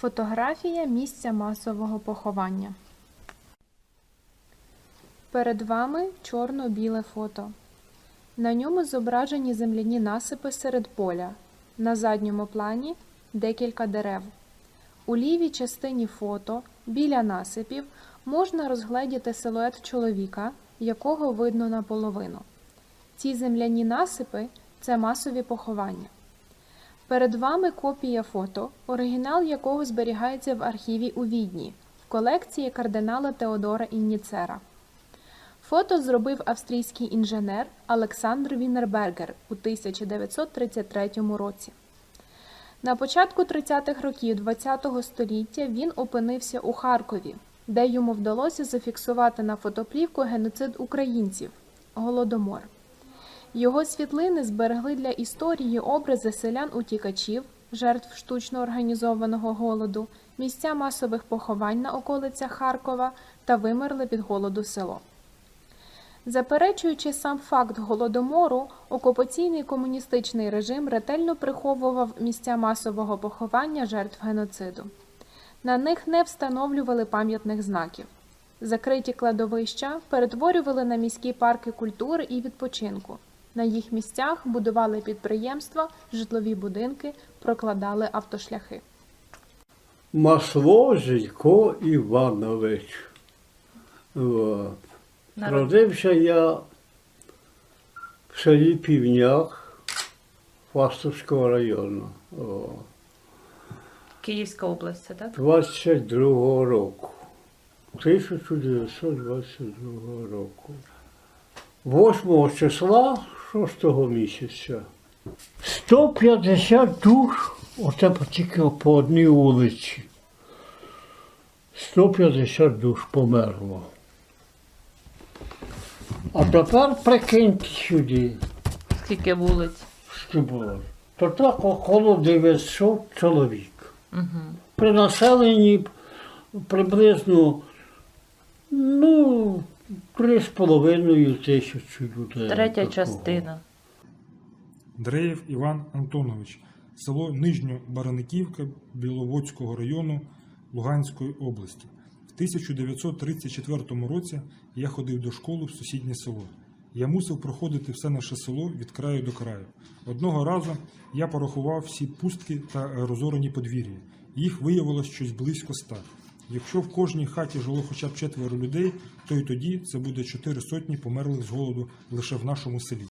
Фотографія місця масового поховання. Перед вами чорно-біле фото. На ньому зображені земляні насипи серед поля. На задньому плані декілька дерев. У лівій частині фото, біля насипів, можна розгледіти силует чоловіка, якого видно наполовину. Ці земляні насипи це масові поховання. Перед вами копія фото, оригінал якого зберігається в архіві у Відні, в колекції кардинала Теодора Інніцера. Фото зробив австрійський інженер Олександр Віннербергер у 1933 році. На початку 30-х років ХХ століття він опинився у Харкові, де йому вдалося зафіксувати на фотоплівку геноцид українців Голодомор. Його світлини зберегли для історії образи селян-утікачів, жертв штучно організованого голоду, місця масових поховань на околицях Харкова та вимерле від голоду село. Заперечуючи сам факт голодомору, окупаційний комуністичний режим ретельно приховував місця масового поховання жертв геноциду. На них не встановлювали пам'ятних знаків. Закриті кладовища перетворювали на міські парки культури і відпочинку. На їх місцях будували підприємства, житлові будинки, прокладали автошляхи. Масло Зілько Іванович. От. Родився я в селі Півняк Фастовського району. О, Київська область, це так? 22-го року. 1922 року. 8 числа 6 місяця. 150 душ, оце тільки по одній вулиці. 150 душ померло. А тепер прикиньте сюди, Скільки вулиць? що було. То так около 900 чоловік. Угу. При населенні приблизно ну, 3,5 тисячі людей. Третя такого. частина. Дреєв Іван Антонович, село Нижньобараниківка Біловодського району Луганської області. В 1934 році я ходив до школи в сусіднє село. Я мусив проходити все наше село від краю до краю. Одного разу я порахував всі пустки та розорені подвір'я. Їх виявилось щось близько ста. Якщо в кожній хаті жило хоча б четверо людей, то й тоді це буде чотири сотні померлих з голоду лише в нашому селі.